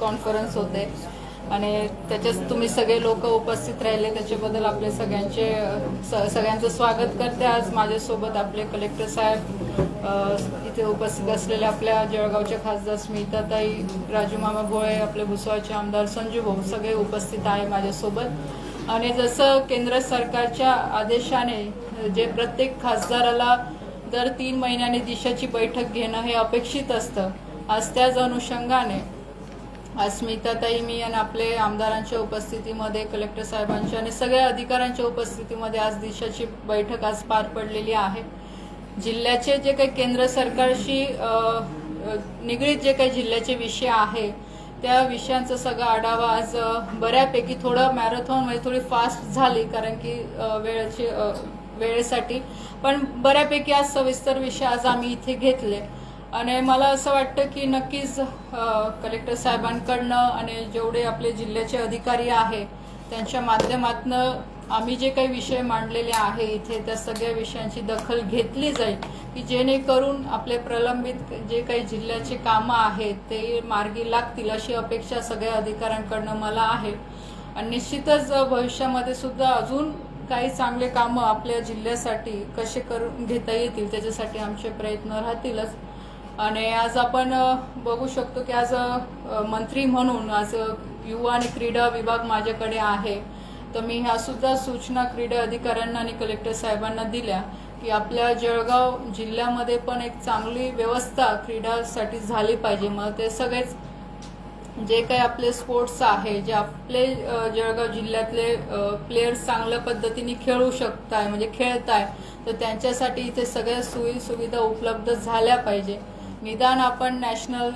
Conference होते. आणि त्याच्यात तुम्ही सगळे लोक उपस्थित राहिले. त्याच्याबद्दल आपले सगळ्यांचे सगळ्यांचं स्वागत करते आज. माझ्यासोबत आपले कलेक्टर साहेब इथे उपस्थित असलेल्या आपल्या जळगावच्या खासदार स्मिताताई राजू मामा भोळे आपले भुसावळचे आमदार संजू भाऊ सगळे उपस्थित आहे माझ्यासोबत. आणि जसं केंद्र सरकारच्या आदेशाने जे प्रत्येक खासदाराला दर तीन महिन्याने दिशाची बैठक घेणं हे अपेक्षित असतं आज त्याच अनुषंगाने अस्मिताताई मी आणि आपले आमदारांच्या उपस्थितीमध्ये कलेक्टर साहेबांच्या आणि सगळ्या अधिकाऱ्यांच्या उपस्थितीमध्ये आज दिशाची बैठक आज पार पडलेली आहे. जिल्ह्याचे जे काही केंद्र सरकारशी निगडीत जे काही जिल्ह्याचे विषय आहे त्या विषयांचा सगळा आढावा आज बऱ्यापैकी थोडं मॅरेथॉन म्हणजे थोडी फास्ट झाली कारण की वेळेची वेळेसाठी. पण बऱ्यापैकी आज सविस्तर विषय आज आम्ही इथे घेतले. आणि मला असं वाटतं की नक्कीच कलेक्टर साहेबांकडनं आणि जेवढे आपले जिल्ह्याचे अधिकारी आहे त्यांच्या माध्यमातनं आम्ही जे काही विषय मांडलेले आहे इथे त्या सगळ्या विषयांची दखल घेतली जाईल की जेणेकरून आपले प्रलंबित जे काही जिल्ह्याचे कामं आहेत ते मार्गी लागतील अशी अपेक्षा सगळ्या अधिकाऱ्यांकडनं मला आहे. आणि निश्चितच भविष्यामध्ये सुद्धा अजून काही चांगले कामं आपल्या जिल्ह्यासाठी कसे करून घेता येतील त्याच्यासाठी आमचे प्रयत्न राहतीलच. आणि आज आपण बघू शकतो की आज मंत्री म्हणून आज युवा आणि क्रीडा विभाग माझ्याकडे आहे. तर मी ह्या सुद्धा सूचना क्रीडा अधिकाऱ्यांना आणि कलेक्टर साहेबांना दिल्या की आपल्या जळगाव जिल्ह्यामध्ये पण एक चांगली व्यवस्था क्रीडासाठी झाली पाहिजे. मग ते सगळेच जे काही आपले स्पोर्ट्स आहे जे आपले जळगाव जिल्ह्यातले प्लेयर्स चांगल्या पद्धतीने खेळू शकताय म्हणजे खेळताय तर त्यांच्यासाठी इथे सगळ्या सोयी सुविधा उपलब्ध झाल्या पाहिजे. निदान आपण नॅशनल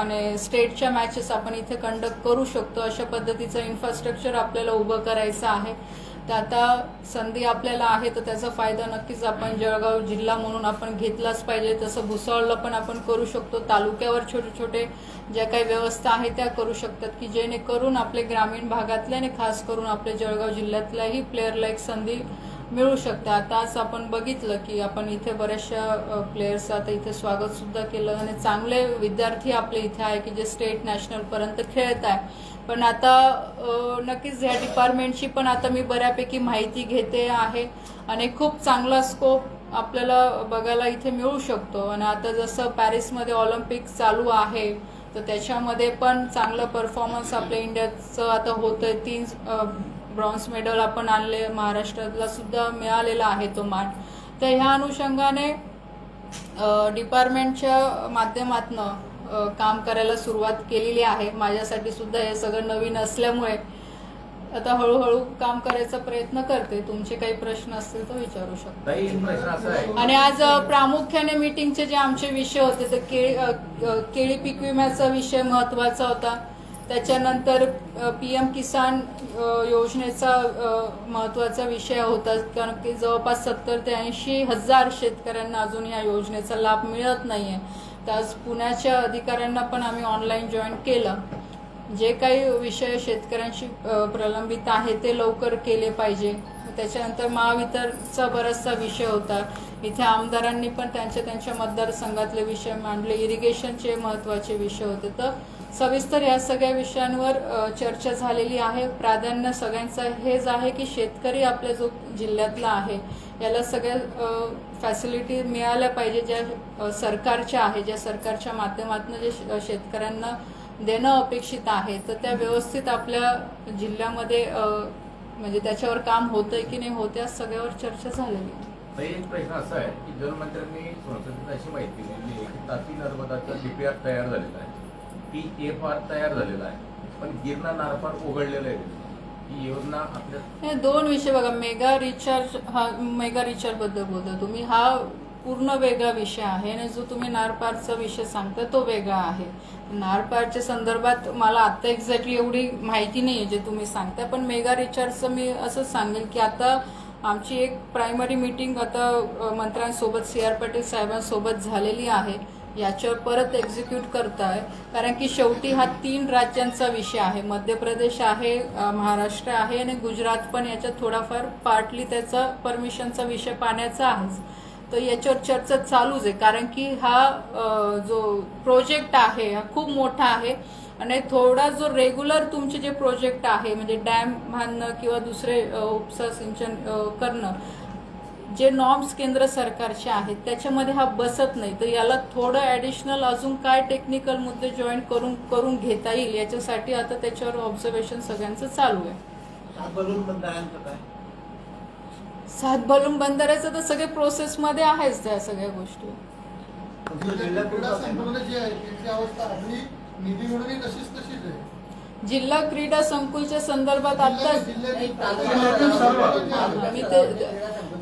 आणि स्टेटच्या मॅचेस आपण इथे कंडक्ट करू शकतो. अशा पद्धतीचं इन्फ्रास्ट्रक्चर आपल्याला उभं करायचं आहे. तर आता संधी आपल्याला आहे तर त्याचा फायदा नक्कीच आपण जळगाव जिल्हा म्हणून आपण घेतलाच पाहिजे. तसं भुसावळला पण आपण करू शकतो. तालुक्यावर छोटे छोटे ज्या काही व्यवस्था आहे त्या करू शकतात की जेणेकरून आपले ग्रामीण भागातल्या आणि खास करून आपल्या जळगाव जिल्ह्यातल्याही प्लेअरला एक संधी मिळू शकते. आता आज आपण बघितलं की आपण इथे बऱ्याचशा प्लेयर्स आता इथे स्वागत सुद्धा केलं आणि चांगले विद्यार्थी आपले इथे आहे की जे स्टेट नॅशनल पर्यंत खेळत आहे. पण आता नक्कीच ह्या डिपार्टमेंटची पण आता मी बऱ्यापैकी माहिती घेते आहे आणि खूप चांगला स्कोप आपल्याला बघायला इथे मिळू शकतो. आणि आता जसं पॅरिसमध्ये ऑलिम्पिक चालू आहे तर त्याच्यामध्ये पण चांगलं परफॉर्मन्स आपल्या इंडियाचं आता होतं तीन ब्रॉन्झ मेडल आपण आणले महाराष्ट्राला सुद्धा मिळालेला आहे तो मान. तर ह्या अनुषंगाने डिपार्टमेंटच्या माध्यमातनं काम करायला सुरुवात केलेली आहे. माझ्यासाठी सुद्धा हे सगळं नवीन असल्यामुळे आता हळूहळू काम करायचा प्रयत्न करते. तुमचे काही प्रश्न असतील तर विचारू शकता. आणि आज प्रामुख्याने मीटिंगचे जे आमचे विषय होते तर केळी केळी पीक विम्याचा विषय महत्त्वाचा होता. त्याच्यानंतर पी एम किसान योजनेचा महत्त्वाचा महत्त्वाचा विषय होता. कारण की जवळपास सत्तर ते ऐंशी हजार शेतकऱ्यांना अजून या योजनेचा लाभ मिळत नाही तर आज पुण्याच्या अधिकाऱ्यांना पण आम्ही ऑनलाईन जॉईन केलं. जे काही विषय शेतकऱ्यांशी प्रलंबित आहे ते लवकर केले पाहिजे. त्याच्यानंतर महावितरचा बराचसा विषय होता. इथे आमदारांनी पण त्यांच्या त्यांच्या मतदारसंघातले विषय मांडले. इरिगेशनचे महत्त्वाचे विषय होते. तर सविस्तर या सगळ्या विषयांवर चर्चा झालेली आहे. प्राधान्य सगळ्यांचं हेच आहे की शेतकरी आपल्या जो जिल्ह्यातला आहे याला सगळ्या फॅसिलिटी मिळाल्या पाहिजे ज्या सरकारच्या आहे ज्या सरकारच्या माध्यमातून जे शेतकऱ्यांना देणं अपेक्षित आहे. तर त्या व्यवस्थित आपल्या जिल्ह्यामध्ये म्हणजे त्याच्यावर काम होतंय की नाही होत्या सगळ्यावर चर्चा झालेली आहे. एक प्रश्न असा आहे की जलमंत्र्यांनी संसदेत अशी माहिती दिली आहे. की तापी नर्मदाचा डीपीआर तयार झालेला आहे. पी एफ आर तयार झालेला आहे. पण गिरणा नारपार उघडलेलं आहे. ही योजना आपल्या हे दोन विषय बघा. मेगा रिचार्ज हा मेगा रिचार्जबद्दल बोलता तुम्ही. हा पूर्ण वेगळा विषय आहे आणि जो तुम्ही नारपारचा विषय सांगता तो वेगळा आहे. नारपारच्या संदर्भात मला आता एक्झॅक्टली एवढी माहिती नाही आहे जे तुम्ही सांगता पण मेगा रिचार्जचं मी असं सांगेल की आता आमची एक प्रायमरी मीटिंग आता मंत्र्यांसोबत सी आर पाटील साहेबांसोबत झालेली आहे. याच्यावर परत एक्झिक्यूट करताय. कारण की शेवटी हा तीन राज्यांचा विषय आहे. मध्य प्रदेश आहे महाराष्ट्र आहे आणि गुजरात पण याच्यात थोडाफार पार्टली त्याचा परमिशनचा विषय पाण्याचा आहेच तर याच्यावर चर्चा चालूच आहे. कारण की हा जो प्रोजेक्ट आहे हा खूप मोठा आहे आणि थोडा जो रेग्युलर तुमचे जे प्रोजेक्ट आहे म्हणजे डॅम बांधणं किंवा दुसरे उपसा सिंचन करणं जे नॉर्म्स केंद्र सरकारचे आहेत त्याच्यामध्ये हा बसत नाही. तर याला थोडं ऍडिशनल अजून काय टेक्निकल मुद्दे जॉईन करून करून घेता येईल याच्यासाठी आता त्याच्यावर ऑब्झर्वेशन सगळ्यांचं चालू आहे. सात बलून बंधाऱ्याचं तर सगळे प्रोसेसमध्ये आहेच त्या सगळ्या गोष्टी. जिल्हा क्रीडा संकुलच्या संदर्भात आता मी ते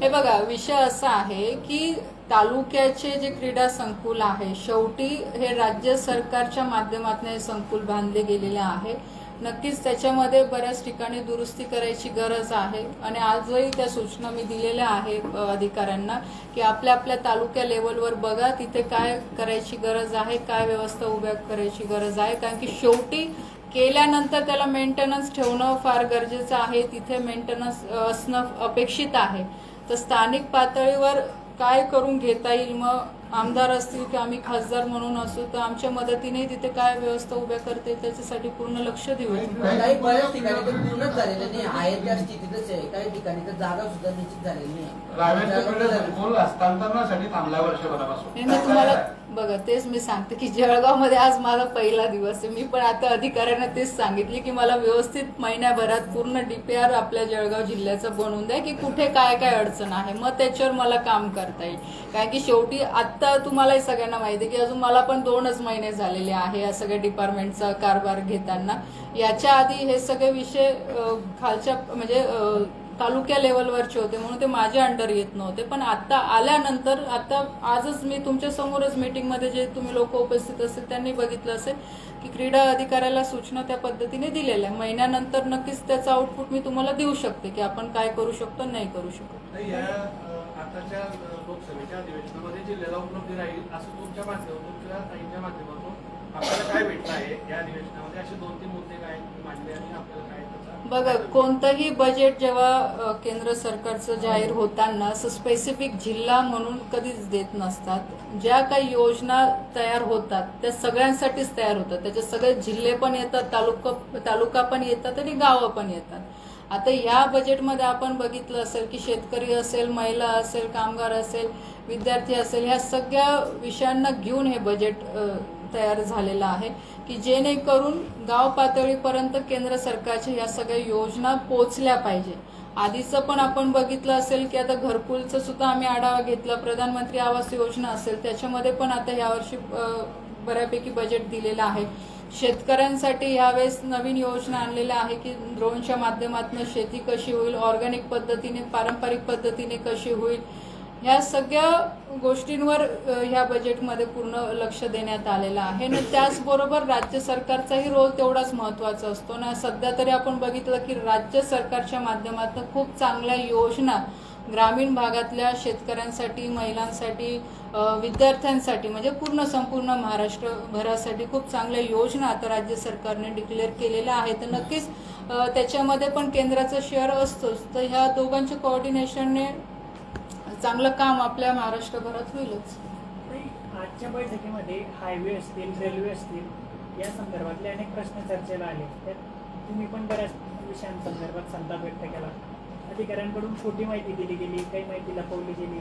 हे बघा विषय असा आहे की तालुक्याचे जे क्रीडा संकुल आहे शेवटी हे राज्य सरकारच्या माध्यमातून हे संकुल बांधले गेलेले आहे. नक्कीच त्याच्यामध्ये बऱ्याच ठिकाणी दुरुस्ती करायची गरज आहे. आणि आजही त्या सूचना मी दिलेल्या आहे अधिकाऱ्यांना की आपल्या आपल्या तालुक्या लेवलवर बघा तिथे काय करायची गरज आहे काय व्यवस्था उभ्या करायची गरज आहे. कारण की शेवटी केल्यानंतर त्याला मेंटेनन्स ठेवणं फार गरजेचं आहे. तिथे मेंटेनन्स असणं अपेक्षित आहे. तर स्थानिक पातळीवर काय करून घेता येईल मग आमदार असतील की आम्ही खासदार म्हणून असू तर आमच्या मदतीने तिथे काय व्यवस्था उभ्या करता त्याच्यासाठी पूर्ण लक्ष देऊ. काही बऱ्याच ठिकाणी ते पूर्णच झालेले नाही. आहे त्या स्थितीतच आहे. काही ठिकाणी तर जागा सुद्धा निश्चित झालेली रावेरच्या नाही क्रीडा संकुल हस्तांतरणासाठी थांबलाय वर्षभरापासून. हे मी तुम्हाला बघा तेच मी सांगते की जळगावमध्ये आज माझा पहिला दिवस आहे. मी पण आता अधिकाऱ्यांना तेच सांगितले की मला व्यवस्थित महिन्याभरात पूर्ण डीपीआर आपल्या जळगाव जिल्ह्याचं बनवून द्या की कुठे काय काय अडचण आहे. मग त्याच्यावर मला काम करता येईल. कारण की शेवटी आत्ता तुम्हालाही सगळ्यांना माहिती आहे की अजून मला पण दोनच महिने झालेले आहे या सगळ्या डिपार्टमेंटचा कारभार घेताना. याच्या आधी हे सगळे विषय खालच्या म्हणजे तालुक्या लेवलवरचे होते म्हणून ते माझ्या अंडर येत नव्हते. पण आता आल्यानंतर आता आजच मी तुमच्या समोरच मीटिंगमध्ये जे तुम्ही लोक उपस्थित असतील त्यांनी बघितलं असेल की क्रीडा अधिकाऱ्याला सूचना त्या पद्धतीने दिलेल्या आहे महिन्यानंतर नक्कीच त्याचा आउटपुट मी तुम्हाला देऊ शकते की आपण काय करू शकतो नाही करू शकतो. आताच्या लोकसभेच्या अधिवेशनामध्ये जिल्ह्याला उपलब्धी राहील असं तुमच्या माध्यमातून किंवा ताईंच्या माध्यमातून आपल्याला काय भेटलं आहे या अधिवेशनामध्ये? असे दोन तीन मुद्दे काय मांडले आणि आपल्याला काय त्याचा बघा कोणतंही बजेट जेव्हा केंद्र सरकारचं जाहीर होताना असं स्पेसिफिक जिल्हा म्हणून कधीच देत नसतात. ज्या काही योजना तयार होतात त्या सगळ्यांसाठीच तयार होतात. त्याच्यात सगळे जिल्हे पण येतात तालुका तालुका पण येतात आणि गावं पण येतात. आता ह्या बजेटमध्ये आपण बघितलं असेल की शेतकरी असेल महिला असेल कामगार असेल विद्यार्थी असेल ह्या सगळ्या विषयांना घेऊन हे बजेट तयार झालेलं आहे की जेणेकरून गाव पातळीपर्यंत केंद्र सरकारच्या या सगळ्या योजना पोचल्या पाहिजे. आधीचं पण आपण बघितलं असेल की आता घरकुलचं सुद्धा आम्ही आढावा घेतला प्रधानमंत्री आवास योजना असेल त्याच्यामध्ये पण आता यावर्षी बऱ्यापैकी बजेट दिलेलं आहे. शेतकऱ्यांसाठी यावेळेस नवीन योजना आणलेल्या आहे की ड्रोनच्या माध्यमातून शेती कशी होईल ऑर्गॅनिक पद्धतीने पारंपरिक पद्धतीने कशी होईल ह्या सगळ्या गोष्टींवर ह्या बजेटमध्ये पूर्ण लक्ष देण्यात आलेलं आहे. आणि त्याचबरोबर राज्य सरकारचाही रोल तेवढाच महत्त्वाचा असतो. ना सध्या तरी आपण बघितलं की राज्य सरकारच्या माध्यमातून खूप चांगल्या योजना ग्रामीण भागातल्या शेतकऱ्यांसाठी महिलांसाठी विद्यार्थ्यांसाठी म्हणजे पूर्ण संपूर्ण महाराष्ट्रभरासाठी खूप चांगल्या योजना आता राज्य सरकारने डिक्लेअर केलेल्या आहेत. तर नक्कीच त्याच्यामध्ये पण केंद्राचा शेअर असतोच. तर ह्या दोघांच्या कोऑर्डिनेशनने चांगलं काम आपल्या महाराष्ट्रभरात होईलच. आजच्या बैठकीमध्ये हायवे असतील रेल्वे असतील या संदर्भातले अनेक प्रश्न चर्चेला आले. तर तुम्ही पण बऱ्याच विषयांसंदर्भात संताप व्यक्त केला. अधिकाऱ्यांकडून खोटी माहिती दिली गेली काही माहिती लपवली गेली.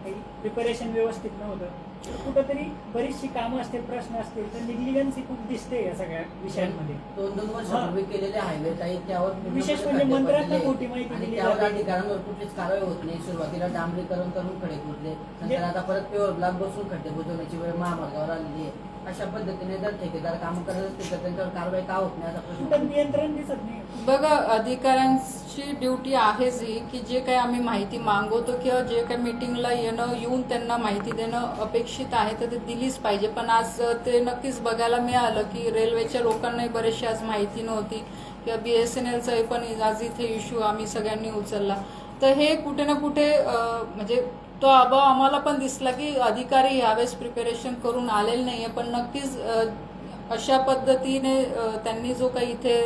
काही प्रिपरेशन व्यवस्थित नव्हतं तर कुठंतरी बरीचशी कामं असतील प्रश्न असतील तर निग्लिजन्सी खूप दिसते या सगळ्या विषयांमध्ये दोन दोन वर्ष हा. पूर्वी केलेले हायवे काही त्यावर विशेष म्हणजे खड्डे मंत्र्यांना पडलेले. खोटी माहिती आणि दिली त्यावर जाते. अधिकाऱ्यांवर कुठलीच कारवाई होत नाही सुरुवातीला डांबरीकरण करून खडे कुठले नंतर जे- आता परत प्युअर ब्लॉक बसून खड्डे बुजवण्याची वेळ महामार्गावर आलेली आहे अशा पद्धतीने जर ठेकेदार काम करत असतील तर त्यांच्यावर कारवाई का होत नाही असा प्रश्न. नियंत्रण दिसत नाही. बघा अधिकाऱ्यांची ड्युटी आहेच ही की जे काही आम्ही माहिती मागवतो किंवा जे काही मीटिंगला येणं येऊन त्यांना माहिती देणं अपेक्षित आहे तर ते दिलीच पाहिजे. पण आज ते नक्कीच बघायला मिळालं की रेल्वेच्या लोकांनाही बरेचशी आज माहिती नव्हती किंवा बी एस एन एलचाही पण आज इथे इश्यू आम्ही सगळ्यांनी उचलला. तर हे कुठे ना कुठे म्हणजे तो अभाव आम्हाला पण दिसला की अधिकारी यावेळेस प्रिपेरेशन करून आलेले आहे पण नक्कीच अशा पद्धतीने त्यांनी जो काही इथे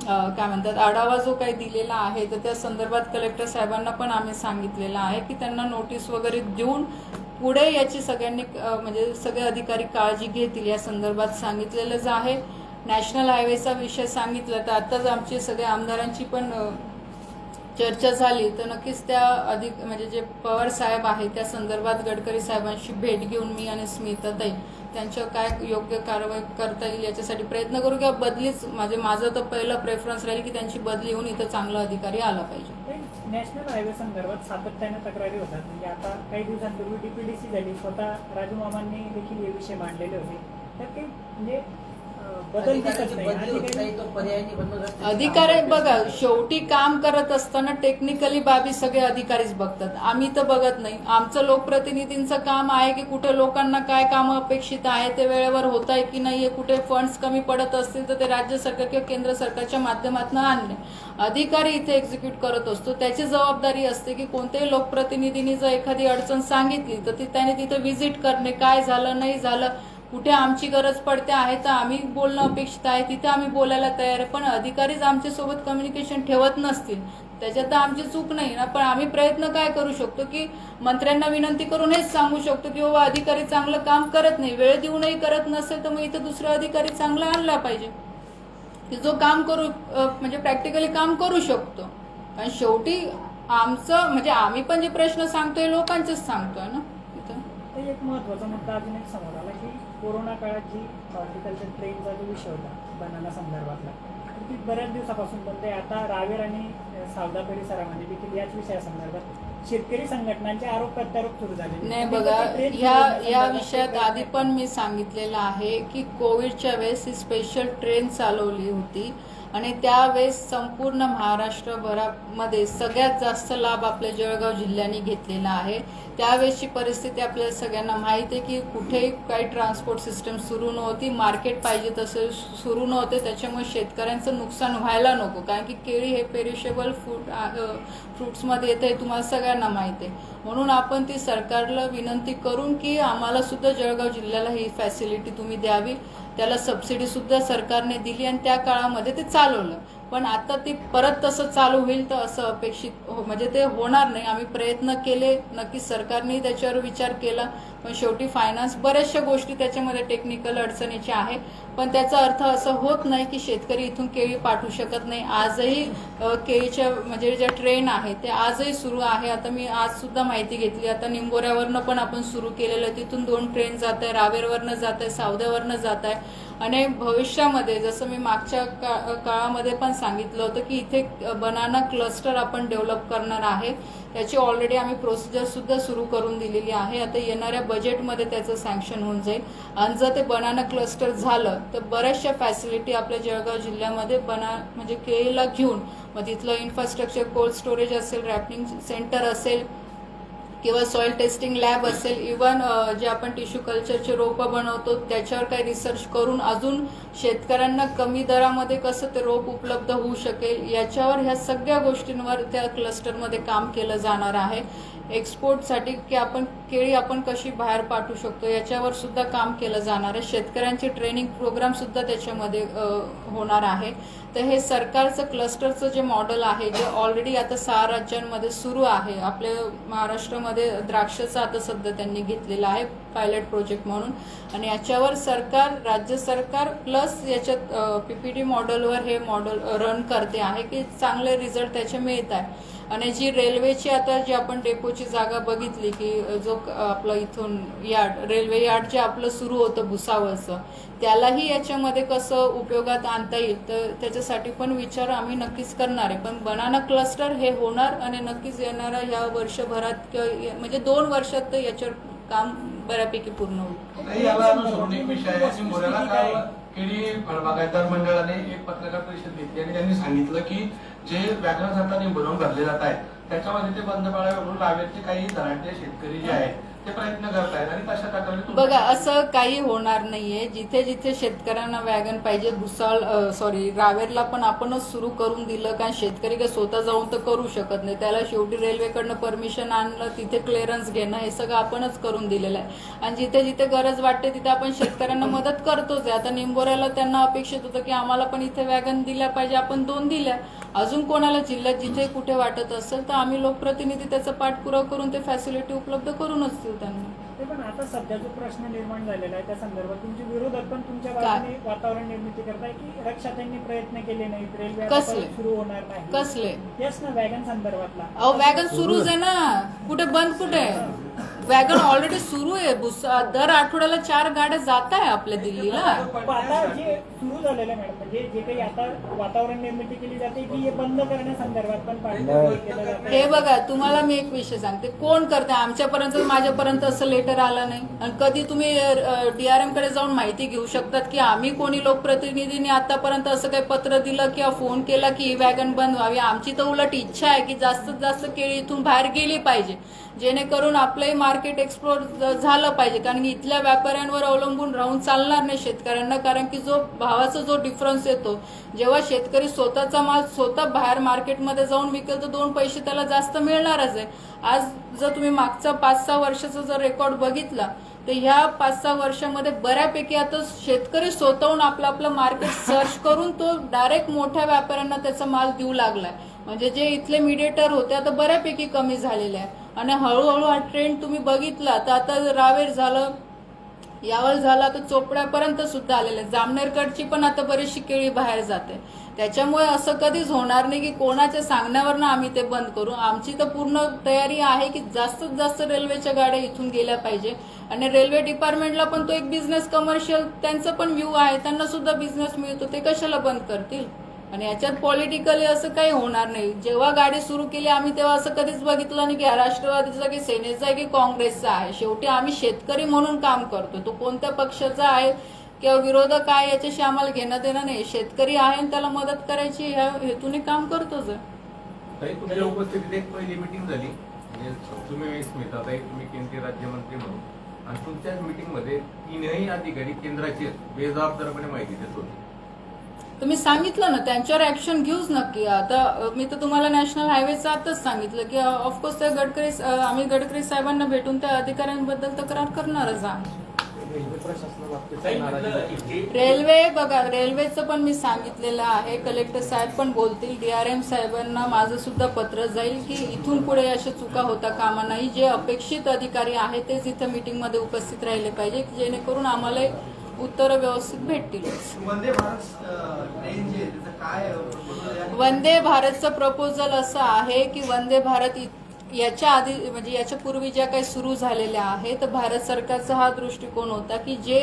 काय म्हणतात आढावा जो काही दिलेला आहे तर त्या संदर्भात कलेक्टर साहेबांना पण आम्ही सांगितलेलं आहे की त्यांना नोटीस वगैरे देऊन पुढे याची सगळ्यांनी म्हणजे सगळे अधिकारी काळजी घेतील या संदर्भात सांगितलेलंच आहे. नॅशनल हायवेचा विषय सांगितला तर आत्ताच आमचे सगळे आमदारांची पण चर्चा झाली तर नक्कीच त्या अधिक म्हणजे जे पवार साहेब आहे त्या संदर्भात गडकरी साहेबांशी भेट घेऊन मी आणि स्मिताताई त्यांच्या काय योग्य कारवाई करता येईल याच्यासाठी प्रयत्न करू किंवा बदलीच म्हणजे माझं तर पहिलं प्रेफरन्स राहील की त्यांची बदली होऊन इथं चांगला अधिकारी आला पाहिजे. नॅशनल हायवे संदर्भात सातत्याने तक्रारी होतात. म्हणजे आता काही दिवसांपूर्वी डीपीडीसी झाली. स्वतः राजू मामांनी देखील हे विषय मांडलेले होते. तर ते म्हणजे बदली होत अधिकारी नाही. तो अधिकारी बघा शेवटी काम करत असताना टेक्निकली बाबी सगळे अधिकारीच बघतात. आम्ही तर बघत नाही. आमचं लोकप्रतिनिधींचं काम आहे की कुठे लोकांना काय कामं अपेक्षित आहे ते वेळेवर होत आहे की नाहीये कुठे फंड्स कमी पडत असतील तर ते राज्य सरकार किंवा केंद्र सरकारच्या माध्यमातून आणणे अधिकारी इथे एक्झिक्यूट करत असतो. त्याची जबाबदारी असते की कोणत्याही लोकप्रतिनिधींनी जर एखादी अडचण सांगितली तर ती त्याने तिथे व्हिजिट करणे. काय झालं नाही झालं कुठे आमची गरज पडते आहे तर आम्ही बोलणं अपेक्षित आहे तिथे आम्ही बोलायला तयार आहे. पण अधिकारीच आमच्यासोबत कम्युनिकेशन ठेवत नसतील. त्याच्यात तर आमची चूक नाही ना. पण आम्ही प्रयत्न काय करू शकतो की मंत्र्यांना विनंती करून हेच सांगू शकतो की बाबा अधिकारी चांगलं काम करत नाही वेळ देऊनही करत नसेल तर मग इथं दुसरा अधिकारी चांगला आणला पाहिजे. की जो काम करू म्हणजे प्रॅक्टिकली काम करू शकतो. कारण शेवटी आमचं म्हणजे आम्ही पण जे प्रश्न सांगतोय लोकांचेच सांगतोय ना. एक महत्त्वाचा मुद्दा अजून एक समोर आला. कोरोना काळात जी हॉर्टिकल्चर ट्रेनचा जो विषय होता बनाना संदर्भातला तर ती बऱ्याच दिवसापासून बंद आहे. आता रावेर आणि सावदा परिसरामध्ये देखील याच विषयासंदर्भात शेतकरी संघटनांचे आरोप प्रत्यारोप सुरू झाले. नाही बघा ह्या या विषयात आधी पण मी सांगितलेलं आहे की कोविडच्या वेळेस ही स्पेशल ट्रेन चालवली होती. आणि त्यावेळेस संपूर्ण महाराष्ट्रभरामध्ये सगळ्यात जास्त लाभ आपल्या जळगाव जिल्ह्याने घेतलेला आहे. त्यावेळेसची परिस्थिती आपल्याला सगळ्यांना माहिती आहे की कुठेही काही ट्रान्सपोर्ट सिस्टम सुरू नव्हती मार्केट पाहिजे तसं सुरू नव्हते त्याच्यामुळे शेतकऱ्यांचं नुकसान व्हायला नको. कारण की केळी हे पेरिशेबल फ्रूट फ्रूट्समध्ये येतं हे तुम्हाला सगळ्यांना माहिती आहे. म्हणून आपण ती सरकारला विनंती करून की आम्हाला सुद्धा जळगाव जिल्ह्याला ही फॅसिलिटी तुम्ही द्यावी. त्याला सबसिडी सुद्धा सरकारने दिली आणि त्या काळामध्ये ते चालवलं. पण आता ती परत तसं चालू होईल तर असं अपेक्षित हो म्हणजे ते होणार नाही. आम्ही प्रयत्न केले नक्की सरकारने त्याच्यावर विचार केला. पण शेवटी फायनान्स बऱ्याचशा गोष्टी त्याच्यामध्ये टेक्निकल अडचणीच्या आहे पण त्याचा अर्थ असं होत नाही की शेतकरी इथून केळी पाठवू शकत नाही. आजही केळीच्या म्हणजे ज्या ट्रेन आहे ते आजही सुरू आहे. आता मी आज सुद्धा माहिती घेतली. आता निंबोऱ्यावरनं पण आपण सुरू केलेलं आहे तिथून दोन ट्रेन जात आहे रावेरवरनं जात आहे सावद्यावरनं जात आहे आणि भविष्यामध्ये जसं मी मागच्या का- काळामध्ये पण सांगितलं होतं की इथे बनाना क्लस्टर आपण डेव्हलप करणार आहे. त्याची ऑलरेडी आम्ही प्रोसिजरसुद्धा सुरू करून दिलेली आहे. आता येणाऱ्या बजेटमध्ये त्याचं सँक्शन होऊन जाईल. आणि जर ते बनाना क्लस्टर झालं तर बऱ्याचशा फॅसिलिटी आपल्या जळगाव जिल्ह्यामध्ये बना म्हणजे केळीला घेऊन मग तिथलं इन्फ्रास्ट्रक्चर कोल्ड स्टोरेज असेल रॅपनिंग सेंटर असेल किंवा सॉइल टेस्टिंग लॅब असेल इवन जे आपण टिश्यू कल्चरचे रोपं बनवतो त्याच्यावर काही रिसर्च करून अजून शेतकऱ्यांना कमी दरामध्ये कसं ते रोप उपलब्ध होऊ शकेल याच्यावर ह्या सगळ्या गोष्टींवर त्या क्लस्टरमध्ये काम केलं जाणार आहे. एक्सपोर्टसाठी की आपण केळी आपण कशी बाहेर पाठवू शकतो याच्यावर सुद्धा काम केलं जाणार आहे. शेतकऱ्यांचे ट्रेनिंग प्रोग्राम सुद्धा त्याच्यामध्ये होणार आहे. तर हे सरकारचं क्लस्टरचं जे मॉडेल आहे जे ऑलरेडी आता सहा राज्यांमध्ये सुरू आहे. आपल्या महाराष्ट्रामध्ये द्राक्षाचं आता सध्या त्यांनी घेतलेलं आहे पायलट प्रोजेक्ट म्हणून. आणि याच्यावर सरकार राज्य सरकार प्लस याच्यात पीपीटी मॉडेलवर हे मॉडेल रन करते आहे की चांगले रिझल्ट त्याचे मिळत आहे. आणि जी रेल्वेची आता जी आपण डेपोची जागा बघितली की जो आपला आपलं इथून यार्ड रेल्वे यार्ड जे आपलं सुरू होतं भुसावळचं त्यालाही याच्यामध्ये कसं उपयोगात आणता येईल? तर त्याच्यासाठी पण विचार आम्ही नक्कीच करणार आहे. पण बनाना क्लस्टर हे होणार आणि नक्कीच येणारा ह्या वर्षभरात किंवा म्हणजे दोन वर्षात तर याच्यावर काम बऱ्यापैकी पूर्ण होईल. केडी बागायतदार मंडळाने एक पत्रकार परिषद घेतली आणि त्यांनी सांगितलं की जे व्याघ्र जातांनी बनवून भरले जात आहेत त्याच्यामध्ये ते बंद पाळावे लाव्याचे काही धनाढ्य शेतकरी जे आहेत ते प्रयत्न आणि तशा प्रकारे बघा असं काही होणार नाहीये. जिथे जिथे शेतकऱ्यांना वॅगन पाहिजे भुसाळ सॉरी रावेरला पण आपणच सुरू करून दिलं कारण शेतकरी काय स्वतः जाऊन तर करू शकत नाही. त्याला शेवटी रेल्वेकडनं परमिशन आणलं तिथे क्लिअरन्स घेणं हे सगळं आपणच करून दिलेलं आहे. आणि जिथे जिथे गरज वाटते तिथे आपण शेतकऱ्यांना मदत करतोच आहे. आता निंबोऱ्याला त्यांना अपेक्षित होतं की आम्हाला पण इथे वॅगन दिल्या पाहिजे आपण दोन दिल्या. अजून कोणाला जिल्ह्यात जिथे कुठे वाटत असेल तर आम्ही लोकप्रतिनिधी त्याचा पाठपुरावा करून ते फॅसिलिटी उपलब्ध करूनच देऊ त्यांना. ते पण आता सध्या जो प्रश्न निर्माण झालेला आहे. त्या संदर्भात तुमचे विरोधक पण तुमच्या? बाजूने वातावरण निर्मिती करताय की रक्षाताईंनी प्रयत्न केले नाहीत? रेल्वे कसले? सुरू होणार नाही. कसले? येस ना वॅगन संदर्भातला. अहो वॅगन सुरूच आहे ना कुठे बंद कुठे? वॅगन ऑलरेडी सुरू आहे. बुस- दर आठवड्याला चार गाड्या जात आहे आपल्या दिल्लीला. पण आता जे सुरू झालेलं आहे मॅडम म्हणजे जे काही आता वातावरण निर्मिती केली जाते की हे बंद करण्यासंदर्भात पण पाठपुरावा केला जातो हे बघा तुम्हाला मी एक विषय सांगते. कोण करते आमच्यापर्यंत माझ्यापर्यंत असं लेटर आलं नाही. आणि कधी तुम्ही डीआरएमकडे जाऊन माहिती घेऊ शकतात की आम्ही कोणी लोकप्रतिनिधींनी आतापर्यंत असं काही पत्र दिलं किंवा फोन केला की ही वॅगन बंद व्हावी? आमची तर उलट इच्छा आहे की जास्तीत जास्त केळी इथून बाहेर गेली पाहिजे. जेणेकरून आपलंही मार्केट एक्सप्लोर झालं पाहिजे. कारण की इथल्या व्यापाऱ्यांवर अवलंबून राहून चालणार नाही शेतकऱ्यांना. कारण की जो भावाचा जो डिफरन्स येतो जेव्हा शेतकरी स्वतःचा माल स्वतः बाहेर मार्केटमध्ये जाऊन विकेल तर दोन पैसे त्याला जास्त मिळणारच आहे. आज जर तुम्ही मागचा पाच सहा वर्षाचा जर रेकॉर्ड बघितला तर ह्या पाच सहा वर्षामध्ये बऱ्यापैकी आता शेतकरी स्वतःहून आपलं आपलं मार्केट सर्च करून तो डायरेक्ट मोठ्या व्यापाऱ्यांना त्याचा माल देऊ लागलाय. म्हणजे जे इथले मिडिएटर होते आता बऱ्यापैकी कमी झालेले आहे. आणि हळूहळू हा ट्रेंड तुम्ही बघितला तर आता रावेर झालं यावर झाला तर चोपड्यापर्यंत सुद्धा आलेलं आहे. जामनेरकडची पण आता बरीचशी केळी बाहेर जाते. त्याच्यामुळे असं कधीच होणार नाही की कोणाच्या सांगण्यावरनं आम्ही ते बंद करू. आमची तर पूर्ण तयारी आहे की जास्तीत जास्त रेल्वेच्या गाड्या इथून गेल्या पाहिजे. आणि रेल्वे डिपार्टमेंटला पण तो एक बिझनेस कमर्शियल त्यांचं पण व्ह्यू आहे. त्यांना सुद्धा बिझनेस मिळतो. ते कशाला बंद करतील? आणि याच्यात पॉलिटिकली असं काही होणार नाही. जेव्हा गाडी सुरू केली आम्ही तेव्हा असं कधीच बघितलं नाही की राष्ट्रवादीचा की सेनेचा आहे की काँग्रेसचा आहे. शेवटी आम्ही शेतकरी म्हणून काम करतो तो कोणत्या पक्षाचा आहे किंवा विरोधक आहे याच्याशी आम्हाला घेणं देणं नाही. शेतकरी आहे त्याला मदत करायची ह्या हेतूने काम करतोच आहे तुमच्या उपस्थितीत एक पहिली मिटिंग झाली. म्हणजे तुम्ही स्मिताताई तुम्ही केंद्रीय राज्यमंत्री म्हणून. आणि तुमच्याच मीटिंगमध्ये तीनही अधिकारी केंद्राचे बेजबाबदारपणे माहिती देत होते. तुम्ही सांगितलं ना त्यांच्यावर ऍक्शन घेऊच नक्की. आता मी तर तुम्हाला नॅशनल हायवेचं आताच सांगितलं की ऑफकोर्स त्या गडकरी आम्ही गडकरी साहेबांना भेटून त्या अधिकाऱ्यांबद्दल तक्रार करणारच आम्ही. रेल्वे बघा रेल्वेचं पण मी सांगितलेलं आहे. कलेक्टर साहेब पण बोलतील डीआरएम साहेबांना माझं सुद्धा पत्र जाईल की इथून पुढे अशा चुका होता कामा नाही. जे अपेक्षित अधिकारी आहेत तेच इथं मीटिंगमध्ये उपस्थित राहिले पाहिजे जेणेकरून आम्हाला उत्तर व्यवस्थित भेटतील. वंदे भारतचं प्रपोजल असं आहे की वंदे भारत याच्या आधी म्हणजे याच्या पूर्वी ज्या काही सुरू झालेल्या आहेत तर भारत सरकारचा हा दृष्टिकोन होता की जे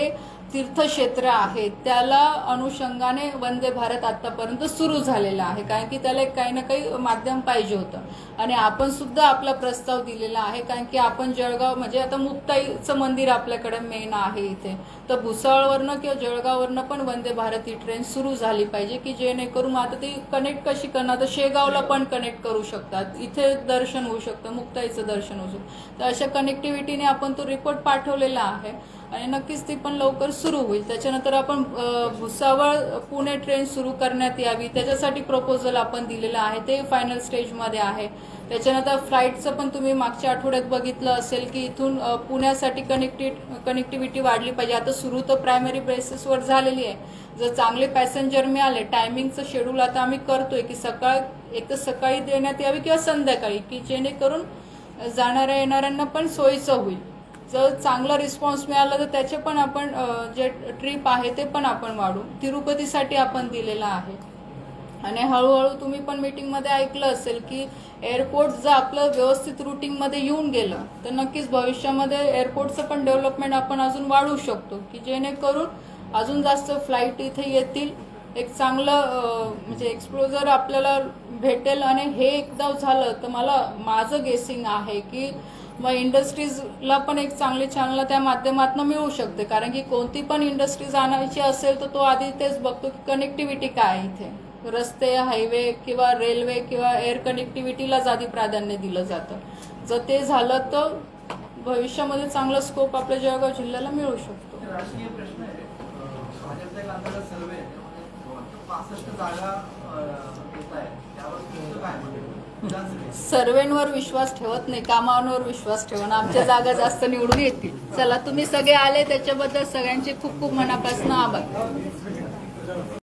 तीर्थक्षेत्र आहे त्याला अनुषंगाने वंदे भारत आतापर्यंत सुरू झालेला आहे. कारण की त्याला एक काही ना काही माध्यम पाहिजे होतं. आणि आपण सुद्धा आपला प्रस्ताव दिलेला आहे कारण की आपण जळगाव म्हणजे आता मुक्ताईचं मंदिर आपल्याकडे मेन आहे इथे. तर भुसावळवरनं किंवा जळगाववरनं पण वंदे भारत ही ट्रेन सुरू झाली पाहिजे की जेणेकरून आता ती कनेक्ट कशी करणार? तर शेगावला पण कनेक्ट करू शकतात. इथे दर्शन होऊ शकतं मुक्ताईचं दर्शन होऊ शकतं. तर अशा कनेक्टिव्हिटीने आपण तो रिपोर्ट पाठवलेला आहे. आणि नक्कीच ती पण लवकर सुरू होईल. त्याच्यानंतर आपण भुसावळ पुणे ट्रेन सुरू करण्यात यावी. त्याच्यासाठी प्रपोजल आपण दिलेलं आहे. ते फायनल स्टेजमध्ये आहे. त्याच्यानंतर फ्लाईटचं पण तुम्ही मागच्या आठवड्यात बघितलं असेल की इथून पुण्यासाठी कनेक्टि कनेक्टिव्हिटी वाढली पाहिजे. आता सुरू तर प्रायमरी बेसिसवर झालेली आहे. जर चांगले पॅसेंजर मिळाले टायमिंगचं शेड्यूल आता आम्ही करतोय की सकाळ एक तर सकाळी देण्यात यावी किंवा संध्याकाळी की जेणेकरून जाणाऱ्या येणाऱ्यांना पण सोयीचं होईल. जर चांगला रिस्पॉन्स मिळाला तर त्याचे पण आपण जे ट्रिप आहे ते पण आपण वाढू. तिरुपतीसाठी आपण दिलेला आहे. आणि हळूहळू तुम्ही पण मीटिंगमध्ये ऐकलं असेल की एअरपोर्ट जर आपलं व्यवस्थित रुटीनमध्ये येऊन गेलं तर नक्कीच भविष्यामध्ये एअरपोर्टचं पण डेव्हलपमेंट आपण अजून वाढवू शकतो. की जेणेकरून अजून जास्त फ्लाईट इथे येतील. एक चांगलं म्हणजे एक्सप्लोजर आपल्याला भेटेल. आणि हे एकदा झालं तर मला माझं गेसिंग आहे की मग इंडस्ट्रीजला पण एक चांगली चालना त्या माध्यमातून मिळू शकते. कारण की कोणती पण इंडस्ट्रीज आणायची असेल तर तो आधी तेच बघतो की कनेक्टिव्हिटी काय आहे इथे. रस्ते हायवे किंवा रेल्वे किंवा एअर कनेक्टिव्हिटीलाच आधी प्राधान्य दिलं जातं. जर ते झालं तर भविष्यामध्ये चांगला स्कोप आपल्या जळगाव जिल्ह्याला मिळू शकतो. राजकीय प्रश्न आहे. सर्वे म्हणजे जागा सर्वेंवर विश्वास ठेवत नाही कामांवर विश्वास ठेवून आमच्या जागा जास्त निवडून येतील. चला तुम्ही सगळे आले त्याच्याबद्दल सगळ्यांचे खूप खूप मनापासून आभार.